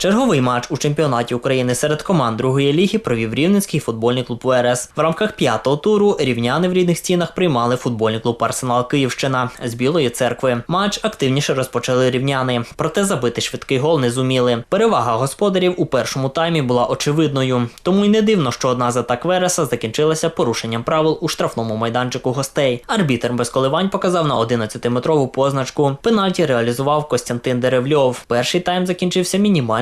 Черговий матч у чемпіонаті України серед команд другої ліги провів Рівненський футбольний клуб ВРС. В рамках п'ятого туру рівняни в рідних стінах приймали футбольний клуб Арсенал Київщина з Білої церкви. Матч активніше розпочали рівняни, проте забити швидкий гол не зуміли. Перевага господарів у першому таймі була очевидною, тому й не дивно, що одна з атак Вереса закінчилася порушенням правил у штрафному майданчику гостей. Арбітер без коливань показав на 11-метрову позначку. Пенальті реалізував Костянтин Деревльов. Перший тайм закінчився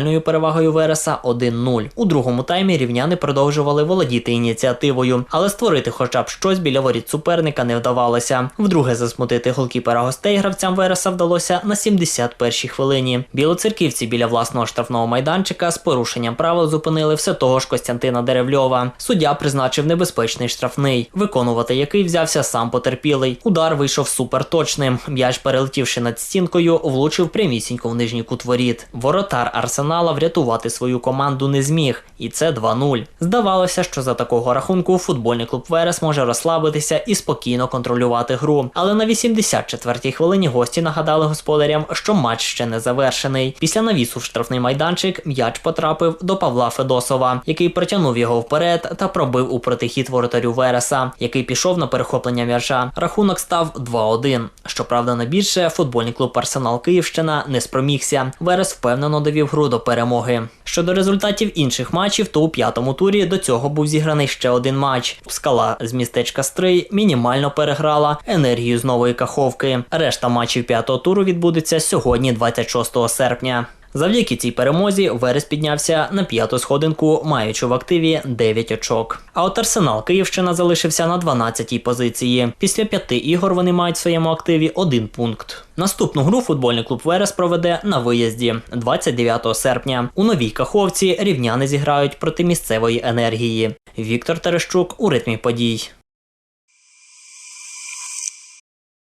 мінімальною перевагою Вереса 1-0. У другому таймі рівняни продовжували володіти ініціативою, але створити хоча б щось біля воріт суперника не вдавалося. Вдруге засмутити голкіпера гостей гравцям Вереса вдалося на 71-й хвилині. Білоцерківці біля власного штрафного майданчика з порушенням правил зупинили все того ж Костянтина Деревльова. Суддя призначив небезпечний штрафний, виконувати який взявся сам потерпілий. Удар вийшов суперточним. М'яч, перелетівши над стінкою, влучив прямісінько в нижній кут воріт. Воротар Арсенала врятувати свою команду не зміг, і це 2-0. Здавалося, що за такого рахунку футбольний клуб Верес може розслабитися і спокійно контролювати гру. Але на 84-й хвилині гості нагадали господарям, що матч ще не завершений. Після навісу в штрафний майданчик м'яч потрапив до Павла Федосова, який протягнув його вперед та пробив у протихід воротарю Вереса, який пішов на перехоплення м'яча. Рахунок став 2-1. Щоправда, на більше футбольний клуб Арсенал Київщина не спромігся. Верес впевнено довів гру до перемоги. Щодо результатів інших матчів, то у п'ятому турі до цього був зіграний ще один матч. Скала з містечка Стрий мінімально переграла енергію з нової каховки. Решта матчів п'ятого туру відбудеться сьогодні, 26 серпня. Завдяки цій перемозі Верес піднявся на п'яту сходинку, маючи в активі 9 очок. А от Арсенал Київщина залишився на 12-й позиції. Після п'яти ігор вони мають в своєму активі один пункт. Наступну гру футбольний клуб Верес проведе на виїзді 29 серпня. У новій каховці рівняни зіграють проти місцевої енергії. Віктор Терещук у ритмі подій.